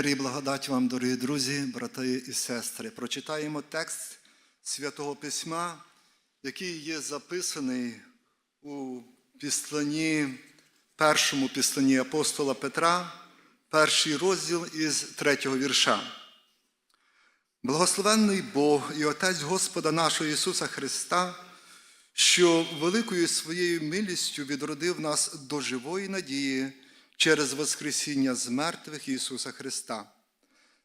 Мир і благодать вам, дорогі друзі, брати і сестри. Прочитаємо текст Святого Письма, який є записаний у післанні, першому післанні апостола Петра, перший розділ із третього вірша. Благословенний Бог і Отець Господа нашого Ісуса Христа, що великою своєю милістю відродив нас до живої надії через Воскресіння з мертвих Ісуса Христа,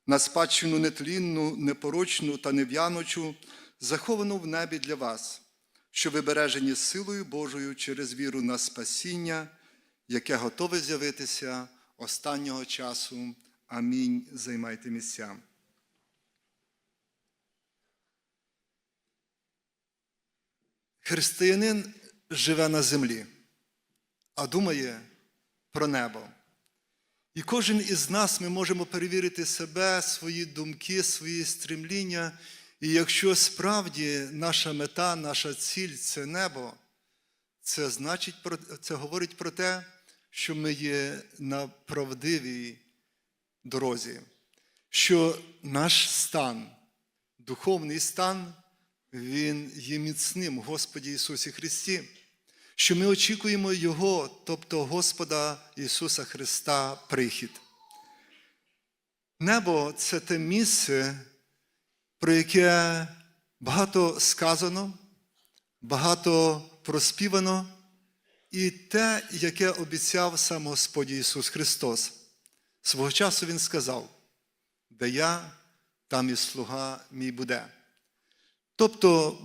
на спадщину нетлінну, непорочну та нев'яночу, заховану в небі для вас, що ви бережені силою Божою через віру на спасіння, яке готове з'явитися останнього часу. Амінь. Займайте місця. Християнин живе на землі, а думає про небо. І кожен із нас ми можемо перевірити себе, свої думки, свої стремління. І якщо справді наша мета, наша ціль це небо, це значить це говорить про те, що ми є на правдивій дорозі, що наш стан, духовний стан, він є міцним Господі Ісусі Христі що ми очікуємо Його, тобто Господа Ісуса Христа, прихід. Небо це те місце, про яке багато сказано, багато проспівано, і те, яке обіцяв сам Господь Ісус Христос. Свого часу Він сказав, де я, там і слуга мій буде. Тобто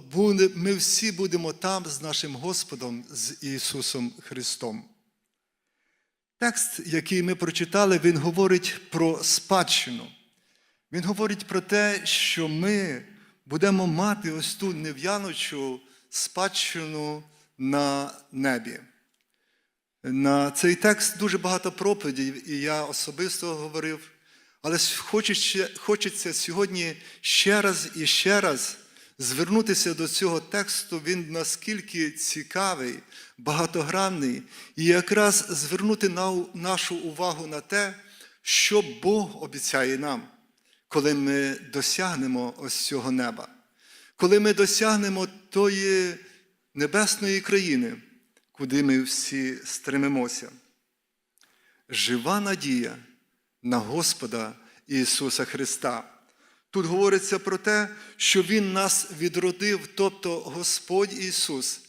ми всі будемо там з нашим Господом, з Ісусом Христом. Текст, який ми прочитали, він говорить про спадщину. Він говорить про те, що ми будемо мати ось ту нев'яночу спадщину на небі. На цей текст дуже багато проповідей, і я особисто говорив, але хочеться сьогодні ще раз і ще раз звернутися до цього тексту, він наскільки цікавий, багатогранний, і якраз звернути нашу увагу на те, що Бог обіцяє нам, коли ми досягнемо ось цього неба, коли ми досягнемо тої небесної країни, куди ми всі стремимося. Жива надія на Господа Ісуса Христа. Тут говориться про те, що Він нас відродив, тобто Господь Ісус,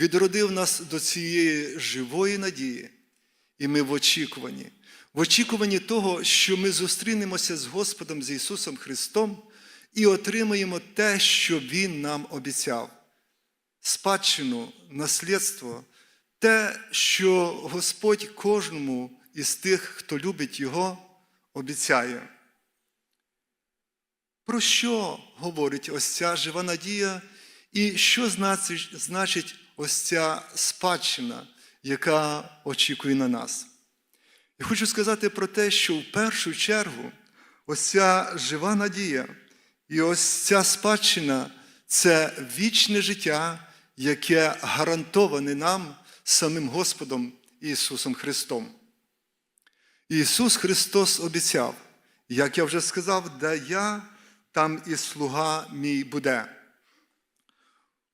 відродив нас до цієї живої надії, і ми в очікуванні, в очікуванні того, що ми зустрінемося з Господом, з Ісусом Христом і отримаємо те, що Він нам обіцяв. Спадщину, наслідство, те, що Господь кожному із тих, хто любить Його, обіцяє. Про що говорить ось ця жива надія, і що значить, ось ця спадщина, яка очікує на нас? Я хочу сказати про те, що в першу чергу ось ця жива надія і ось ця спадщина це вічне життя, яке гарантоване нам самим Господом Ісусом Христом. Ісус Христос обіцяв, як я вже сказав, де я там і слуга мій буде.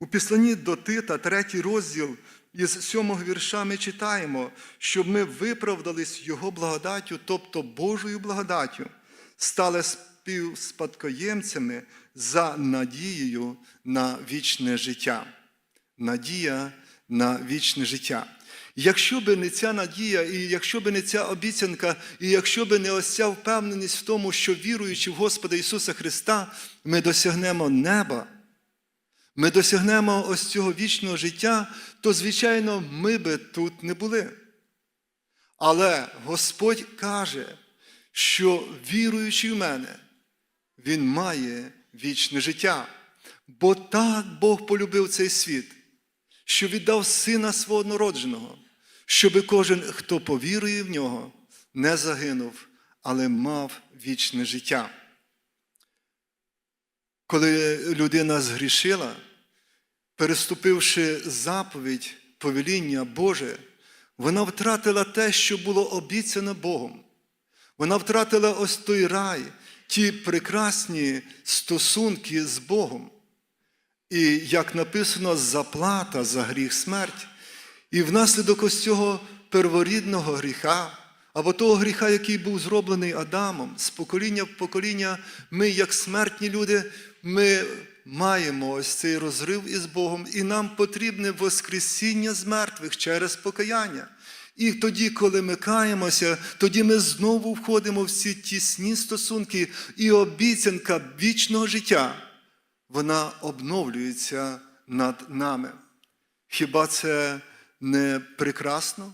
У післанні до Тита, третій розділ, із сьомого вірша ми читаємо, щоб ми виправдались Його благодаттю, тобто Божою благодаттю, стали співспадкоємцями за надією на вічне життя. Надія на вічне життя. Якщо би не ця надія, і якщо би не ця обіцянка, і якщо би не ось ця впевненість в тому, що віруючи в Господа Ісуса Христа, ми досягнемо неба, ми досягнемо ось цього вічного життя, то, звичайно, ми би тут не були. Але Господь каже, що віруючи в мене, Він має вічне життя. Бо так Бог полюбив цей світ, що віддав Сина свого народженого, щоби кожен, хто повірує в нього, не загинув, але мав вічне життя. Коли людина згрішила, переступивши заповідь повеління Боже, вона втратила те, що було обіцяно Богом. Вона втратила ось той рай, ті прекрасні стосунки з Богом. І як написано, заплата за гріх смерть. І внаслідок ось цього перворідного гріха, або того гріха, який був зроблений Адамом, з покоління в покоління, ми, як смертні люди, ми маємо ось цей розрив із Богом, і нам потрібне Воскресіння з мертвих через покаяння. І тоді, коли ми каємося, тоді ми знову входимо в ці тісні стосунки і обіцянка вічного життя, вона обновлюється над нами. Хіба це не прекрасно?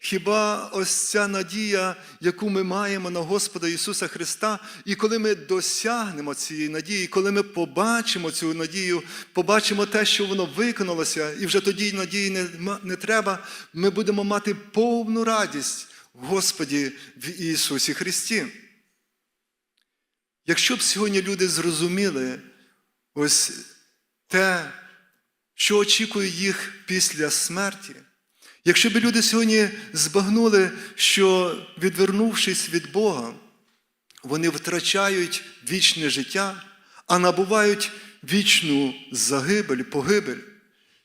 Хіба ось ця надія, яку ми маємо на Господа Ісуса Христа, і коли ми досягнемо цієї надії, коли ми побачимо цю надію, побачимо те, що воно виконалося, і вже тоді надії не, не треба, ми будемо мати повну радість в Господі в Ісусі Христі. Якщо б сьогодні люди зрозуміли ось те, що очікує їх після смерті, якщо б люди сьогодні збагнули, що, відвернувшись від Бога, вони втрачають вічне життя, а набувають вічну загибель, погибель,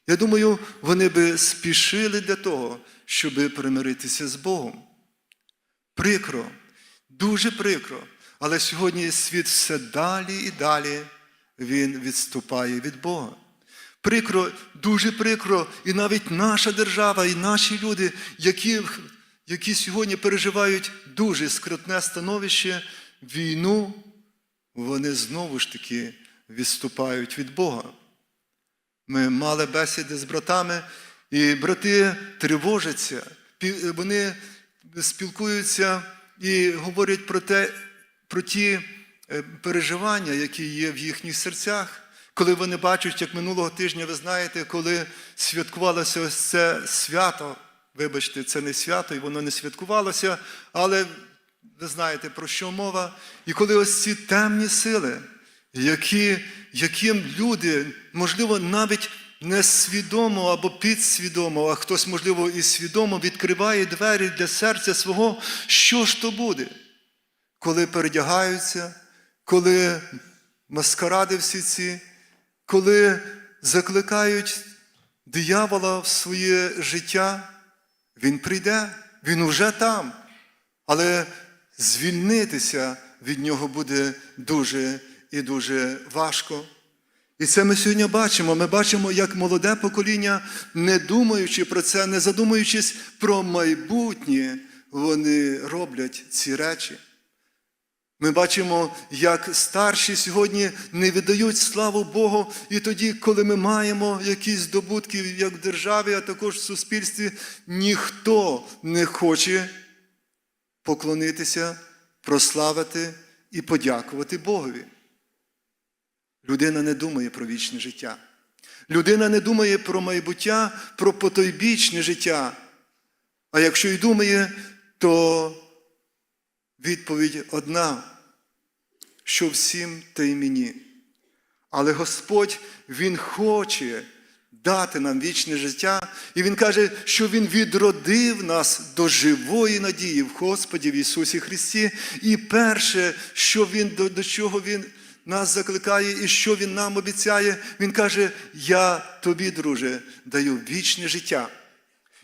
я думаю, вони би спішили для того, щоб примиритися з Богом. Прикро, дуже прикро, але сьогодні світ все далі і далі він відступає від Бога. Прикро, дуже прикро, і навіть наша держава, і наші люди, які, які сьогодні переживають дуже скрутне становище, війну, вони знову ж таки відступають від Бога. Ми мали бесіди з братами, і брати тривожаться, вони спілкуються і говорять про те, про ті переживання, які є в їхніх серцях. Коли вони бачать, як минулого тижня, ви знаєте, коли святкувалося ось це свято, вибачте, це не свято, і воно не святкувалося, але ви знаєте, про що мова. І коли ось ці темні сили, які, яким люди, можливо, навіть несвідомо або підсвідомо, а хтось, можливо, і свідомо відкриває двері для серця свого, що ж то буде, коли передягаються, коли маскаради всі ці, коли закликають диявола в своє життя, він прийде, він уже там. Але звільнитися від нього буде дуже і дуже важко. І це ми сьогодні бачимо. Ми бачимо, як молоде покоління, не думаючи про це, не задумуючись про майбутнє, вони роблять ці речі. Ми бачимо, як старші сьогодні не віддають славу Богу, і тоді, коли ми маємо якісь здобутки як в державі, а також в суспільстві, ніхто не хоче поклонитися, прославити і подякувати Богові. Людина не думає про вічне життя. Людина не думає про майбуття, про потойбічне життя. А якщо й думає, то відповідь одна, що всім та й мені. Але Господь, Він хоче дати нам вічне життя, і Він каже, що Він відродив нас до живої надії в Господі в Ісусі Христі. І перше, що Він, до, до чого Він нас закликає і що Він нам обіцяє, Він каже: Я тобі, друже, даю вічне життя.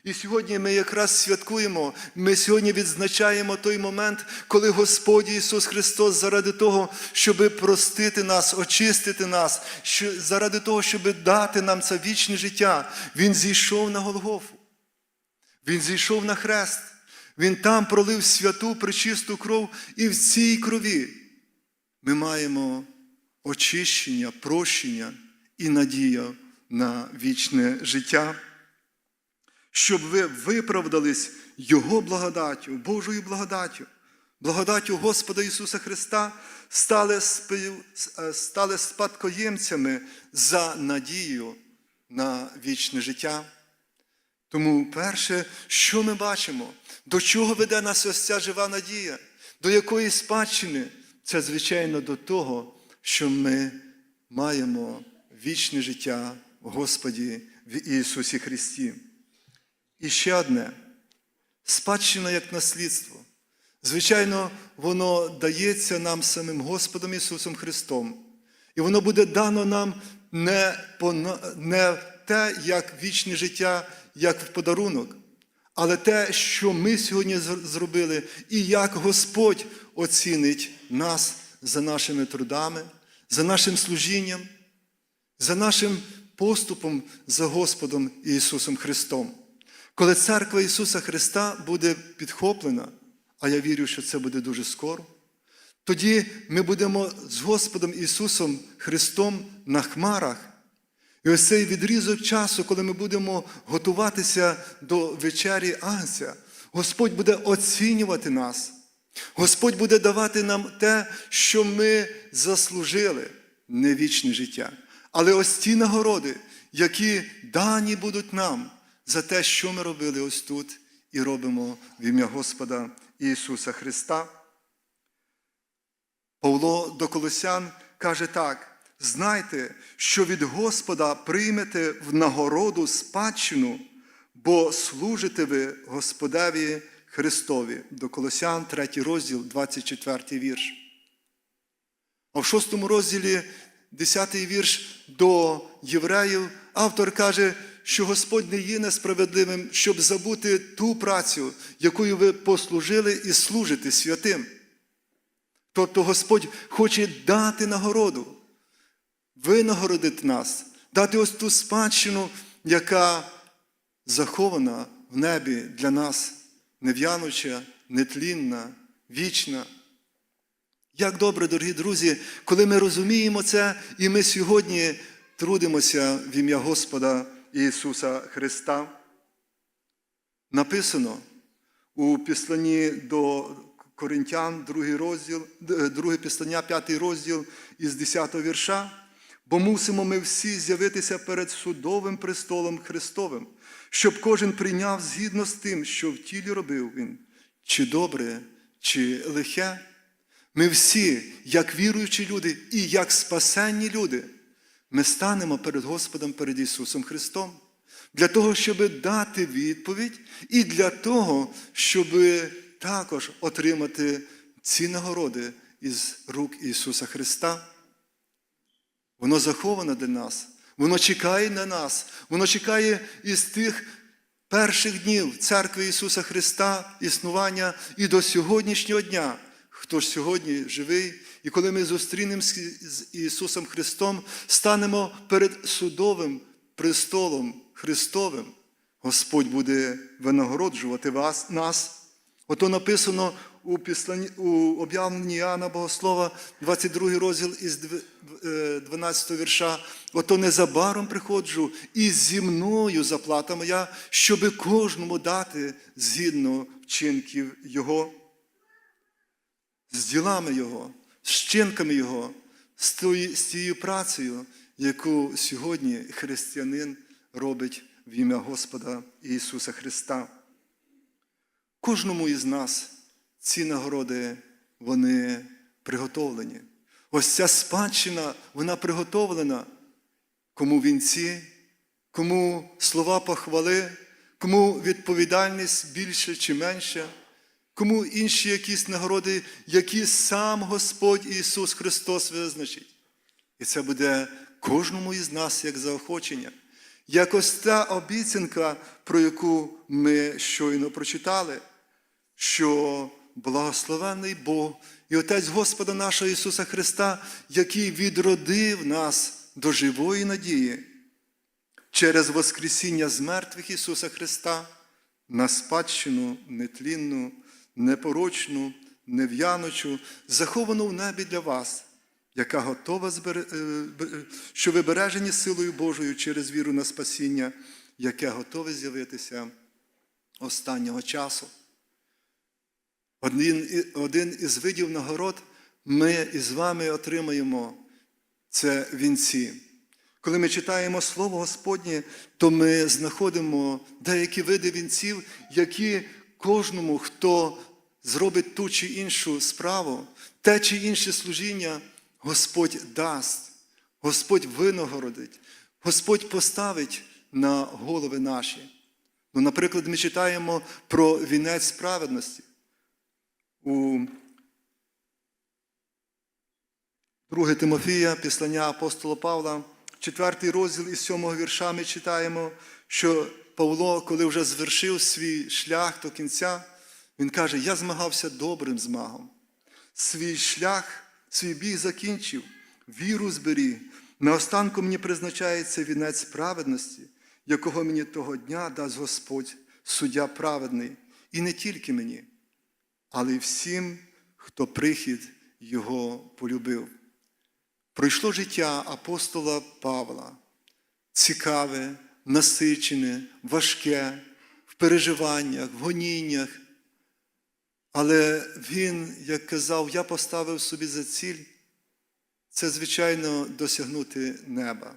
І сьогодні ми якраз святкуємо, ми сьогодні відзначаємо той момент, коли Господь Ісус Христос заради того, щоб простити нас, очистити нас, заради того, щоб дати нам це вічне життя, Він зійшов на Голгофу. Він зійшов на хрест. Він там пролив святу, пречисту кров, і в цій крові ми маємо очищення, прощення і надія на вічне життя щоб ви виправдались Його благодаттю, Божою благодаттю, благодаттю Господа Ісуса Христа, стали, е, стали спадкоємцями за надію на вічне життя. Тому, перше, що ми бачимо, до чого веде нас ось ця жива надія, до якої спадщини? Це, звичайно, до того, що ми маємо вічне життя в Господі в Ісусі Христі. І ще одне спадщина як наслідство. Звичайно, воно дається нам самим Господом Ісусом Христом. І воно буде дано нам не, не те, як вічне життя, як в подарунок, але те, що ми сьогодні зробили, і як Господь оцінить нас за нашими трудами, за нашим служінням, за нашим поступом за Господом Ісусом Христом. Коли церква Ісуса Христа буде підхоплена, а я вірю, що це буде дуже скоро, тоді ми будемо з Господом Ісусом Христом на хмарах. І ось цей відрізок часу, коли ми будемо готуватися до вечері Агнця, Господь буде оцінювати нас. Господь буде давати нам те, що ми заслужили, не вічне життя. Але ось ті нагороди, які дані будуть нам за те, що ми робили ось тут і робимо в ім'я Господа Ісуса Христа. Павло до Колосян каже так: знайте, що від Господа приймете в нагороду спадщину, бо служите ви Господеві Христові. До Колосян, 3 розділ, 24 вірш. А в 6 розділі, 10 вірш до євреїв, автор каже, що Господь не є несправедливим, щоб забути ту працю, якою ви послужили і служите святим. Тобто Господь хоче дати нагороду, винагородити нас, дати ось ту спадщину, яка захована в небі для нас, нев'януча, нетлінна, вічна. Як добре, дорогі друзі, коли ми розуміємо це, і ми сьогодні трудимося в ім'я Господа Ісуса Христа. Написано у післанні до Коринтян, другий розділ, друге післання, п'ятий розділ із 10 вірша. Бо мусимо ми всі з'явитися перед судовим престолом Христовим, щоб кожен прийняв згідно з тим, що в тілі робив він, чи добре, чи лихе. Ми всі, як віруючі люди і як спасенні люди, ми станемо перед Господом, перед Ісусом Христом. Для того, щоб дати відповідь, і для того, щоб також отримати ці нагороди із рук Ісуса Христа. Воно заховане для нас, воно чекає на нас, воно чекає із тих перших днів церкви Ісуса Христа, існування і до сьогоднішнього дня. Хто ж сьогодні живий, і коли ми зустрінемося з Ісусом Христом, станемо перед судовим престолом Христовим, Господь буде винагороджувати вас, нас. Ото написано у, післанні, у об'явленні Іоанна Богослова, 22 розділ із е, 12 вірша. Ото незабаром приходжу, і зі мною заплата моя, щоби кожному дати згідно вчинків Його з ділами Його, з вчинками Його, з тією працею, яку сьогодні християнин робить в ім'я Господа Ісуса Христа. Кожному із нас ці нагороди вони приготовлені. Ось ця спадщина, вона приготовлена. Кому вінці, кому слова похвали, кому відповідальність більше чи менше, кому інші якісь нагороди, які сам Господь Ісус Христос визначить. І це буде кожному із нас як заохочення. Як ось та обіцянка, про яку ми щойно прочитали, що благословений Бог і Отець Господа нашого Ісуса Христа, який відродив нас до живої надії через Воскресіння з мертвих Ісуса Христа на спадщину нетлінну, непорочну, нев'яночу, заховану в небі для вас, яка готова, збере- е, що ви бережені силою Божою через віру на спасіння, яке готове з'явитися останнього часу. Один, один із видів нагород ми із вами отримаємо це вінці. Коли ми читаємо Слово Господнє, то ми знаходимо деякі види вінців, які кожному, хто зробить ту чи іншу справу, те чи інше служіння, Господь дасть, Господь винагородить, Господь поставить на голови наші. Ну, наприклад, ми читаємо про вінець справедності. у 2 Тимофія, післання апостола Павла, 4 розділ із 7 вірша ми читаємо, що Павло, коли вже звершив свій шлях до кінця, він каже: Я змагався добрим змагом. Свій шлях, свій біг закінчив, віру зберіг. Наостанку мені призначається вінець праведності, якого мені того дня дасть Господь, суддя праведний, і не тільки мені, але й всім, хто прихід Його полюбив. Пройшло життя апостола Павла, цікаве, насичене, важке, в переживаннях, в гоніннях. Але він, як казав, я поставив собі за ціль, це, звичайно, досягнути неба.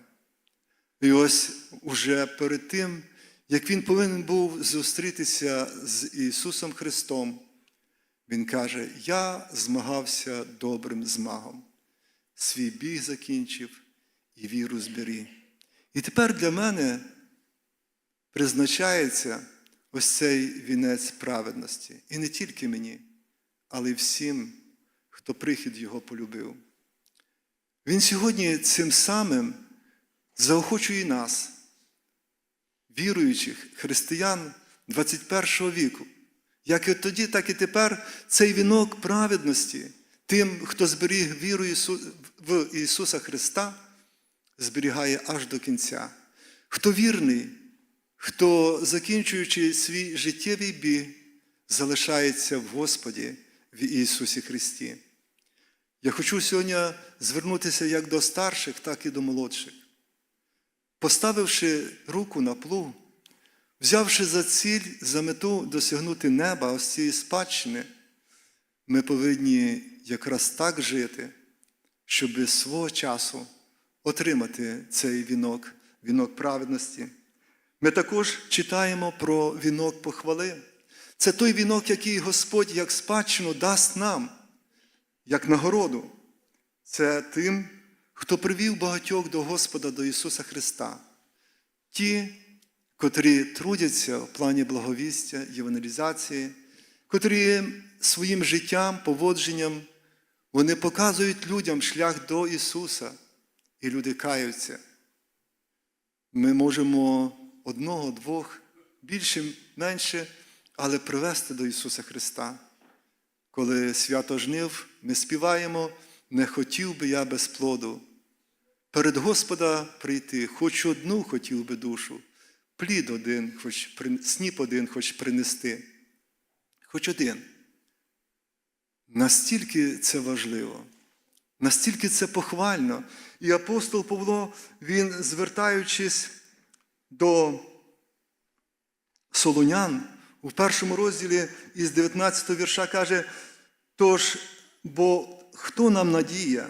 І ось уже перед тим, як він повинен був зустрітися з Ісусом Христом, Він каже: Я змагався добрим змагом, свій біг закінчив і віру зберіг. І тепер для мене призначається ось цей вінець праведності. І не тільки мені, але й всім, хто прихід Його полюбив. Він сьогодні цим самим заохочує нас, віруючих християн 21 віку. Як і тоді, так і тепер цей вінок праведності тим, хто зберіг віру в Ісуса Христа, зберігає аж до кінця. Хто вірний, хто, закінчуючи свій життєвий біг, залишається в Господі в Ісусі Христі. Я хочу сьогодні звернутися як до старших, так і до молодших. Поставивши руку на плуг, взявши за ціль, за мету досягнути неба ось цієї спадщини, ми повинні якраз так жити, щоб свого часу отримати цей вінок, вінок праведності. Ми також читаємо про вінок похвали. Це той вінок, який Господь як спадщину дасть нам, як нагороду. Це тим, хто привів багатьох до Господа, до Ісуса Христа. Ті, котрі трудяться в плані благовістя, євангелізації, котрі своїм життям, поводженням, вони показують людям шлях до Ісуса, і люди каються. Ми можемо одного, двох, більше, менше, але привести до Ісуса Христа. Коли свято жнив, ми співаємо, не хотів би я без плоду. Перед Господа прийти, хоч одну хотів би душу, плід один, хоч сніп один хоч принести. Хоч один. Настільки це важливо, настільки це похвально. І апостол Павло, він, звертаючись до Солонян, у першому розділі із 19 вірша каже: тож, бо хто нам надія,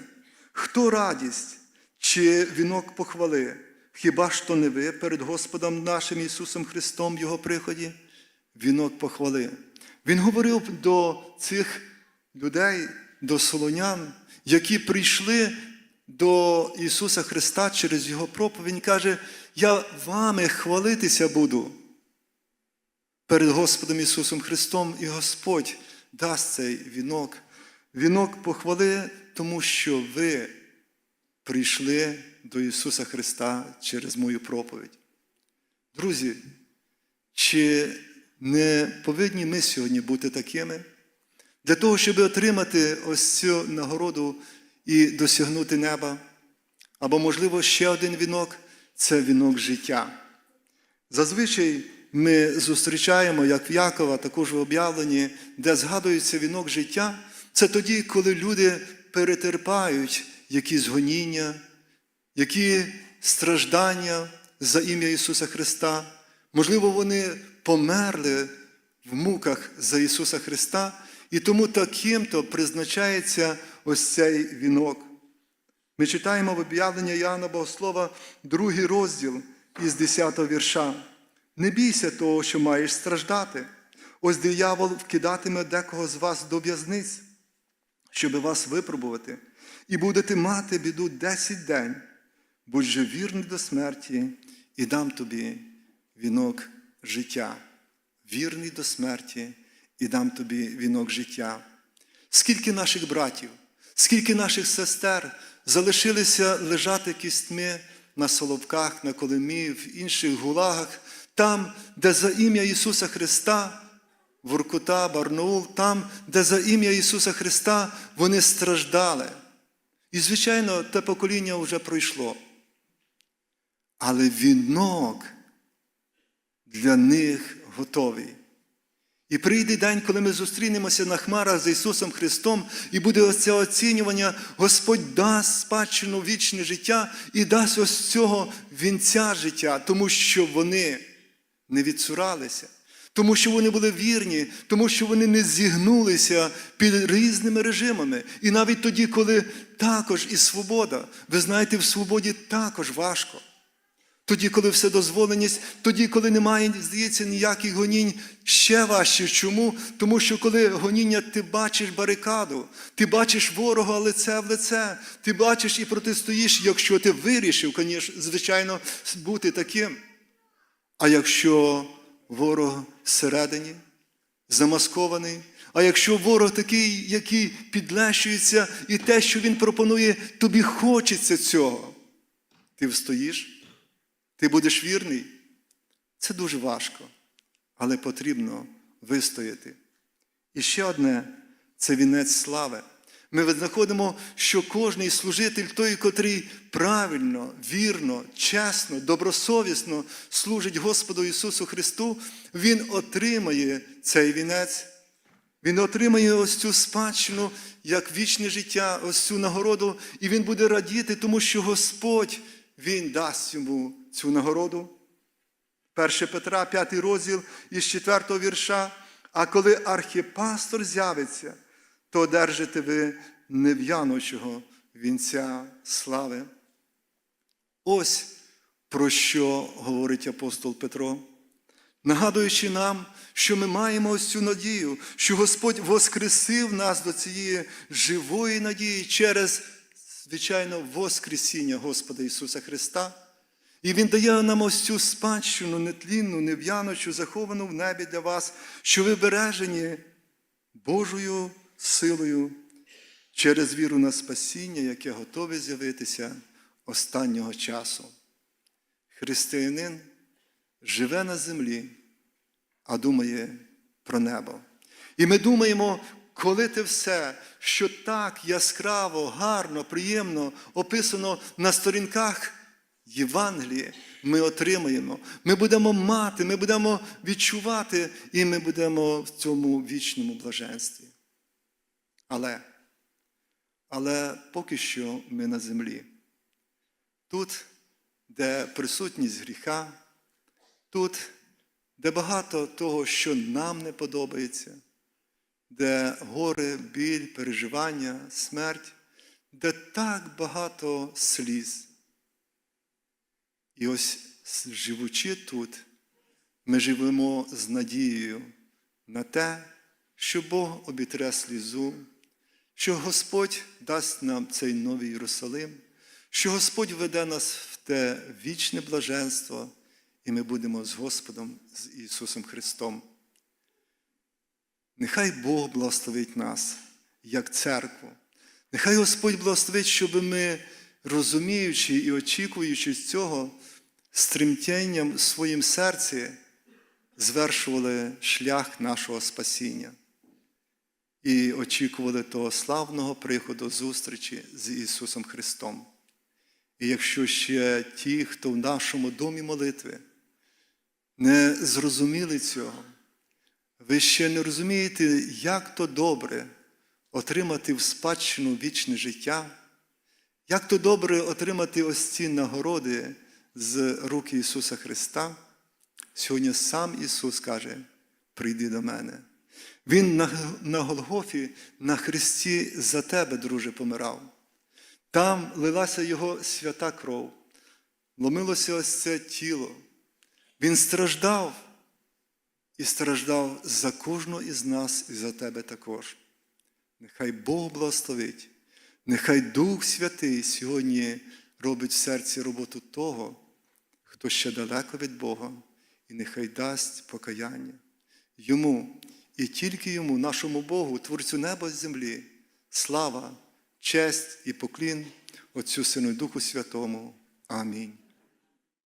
хто радість, чи вінок похвали? Хіба ж то не ви перед Господом нашим Ісусом Христом в Його приході? Вінок похвали. Він говорив до цих людей, до солонян, які прийшли до Ісуса Христа через Його проповідь. Каже, я вами хвалитися буду перед Господом Ісусом Христом, і Господь дасть цей вінок. Вінок похвали, тому що ви прийшли до Ісуса Христа через мою проповідь. Друзі, чи не повинні ми сьогодні бути такими? Для того, щоб отримати ось цю нагороду і досягнути неба. Або, можливо, ще один вінок це вінок життя. Зазвичай ми зустрічаємо, як в Якова, також в об'явленні, де згадується вінок життя, це тоді, коли люди перетерпають якісь гоніння, які страждання за ім'я Ісуса Христа. Можливо, вони померли в муках за Ісуса Христа, і тому таким-то призначається ось цей вінок. Ми читаємо в об'явлення Іоанна Богослова, другий розділ із 10 вірша. Не бійся того, що маєш страждати. Ось диявол вкидатиме декого з вас до в'язниць, щоб вас випробувати, і будете мати біду десять день. Будь же вірний до смерті, і дам тобі вінок життя. Вірний до смерті, і дам тобі вінок життя. Скільки наших братів, скільки наших сестер залишилися лежати кістьми на Соловках, на Колимі, в інших гулагах, там, де за ім'я Ісуса Христа, Воркута, Барнаул, там, де за ім'я Ісуса Христа вони страждали. І, звичайно, те покоління вже пройшло. Але вінок для них готовий. І прийде день, коли ми зустрінемося на хмарах з Ісусом Христом, і буде ось це оцінювання, Господь дасть спадщину вічне життя і дасть ось цього вінця життя, тому що вони не відсуралися, тому що вони були вірні, тому що вони не зігнулися під різними режимами. І навіть тоді, коли також і свобода, ви знаєте, в свободі також важко. Тоді, коли все дозволеність, тоді, коли немає, здається, ніяких гонінь, ще важче. Чому? Тому що коли гоніння, ти бачиш барикаду, ти бачиш ворога лице в лице, ти бачиш і протистоїш, якщо ти вирішив, звичайно, бути таким. А якщо ворог всередині, замаскований, а якщо ворог такий, який підлещується, і те, що він пропонує, тобі хочеться цього, ти встоїш? Ти будеш вірний? Це дуже важко, але потрібно вистояти. І ще одне це вінець слави. Ми знаходимо, що кожний служитель, той, котрий правильно, вірно, чесно, добросовісно служить Господу Ісусу Христу, Він отримає цей вінець. Він отримає ось цю спадщину, як вічне життя, ось цю нагороду, і він буде радіти, тому що Господь Він дасть йому цю нагороду. 1 Петра, 5 розділ із 4 вірша. А коли архіпастор з'явиться, то одержите ви нев'яночого вінця слави. Ось про що говорить апостол Петро, нагадуючи нам, що ми маємо ось цю надію, що Господь воскресив нас до цієї живої надії через, звичайно, Воскресіння Господа Ісуса Христа. І Він дає нам ось цю спадщину, нетлінну, нев'яночу, заховану в небі для вас, що ви бережені Божою силою через віру на спасіння, яке готове з'явитися останнього часу. Християнин живе на землі, а думає про небо. І ми думаємо, коли те все, що так яскраво, гарно, приємно описано на сторінках Євангелії, ми отримаємо, ми будемо мати, ми будемо відчувати, і ми будемо в цьому вічному блаженстві. Але, але поки що ми на землі. Тут, де присутність гріха, тут, де багато того, що нам не подобається, де горе, біль, переживання, смерть, де так багато сліз. І ось живучи тут, ми живемо з надією на те, що Бог обітре слізу, що Господь дасть нам цей новий Єрусалим, що Господь веде нас в те вічне блаженство, і ми будемо з Господом, з Ісусом Христом. Нехай Бог благословить нас, як церкву. Нехай Господь благословить, щоб ми, розуміючи і очікуючи цього, з в своїм серці звершували шлях нашого спасіння і очікували того славного приходу зустрічі з Ісусом Христом. І якщо ще ті, хто в нашому домі молитви, не зрозуміли цього, ви ще не розумієте, як то добре отримати в спадщину вічне життя, як то добре отримати ось ці нагороди з руки Ісуса Христа. Сьогодні сам Ісус каже: прийди до мене. Він на, на Голгофі, на Христі за тебе, друже, помирав. Там лилася Його свята кров, ломилося ось це тіло. Він страждав і страждав за кожного із нас і за тебе також. Нехай Бог благословить, нехай Дух Святий сьогодні робить в серці роботу того, хто ще далеко від Бога, і нехай дасть покаяння йому і тільки йому, нашому Богу, Творцю неба і землі, слава, честь і поклін Отцю Сину і Духу Святому. Амінь.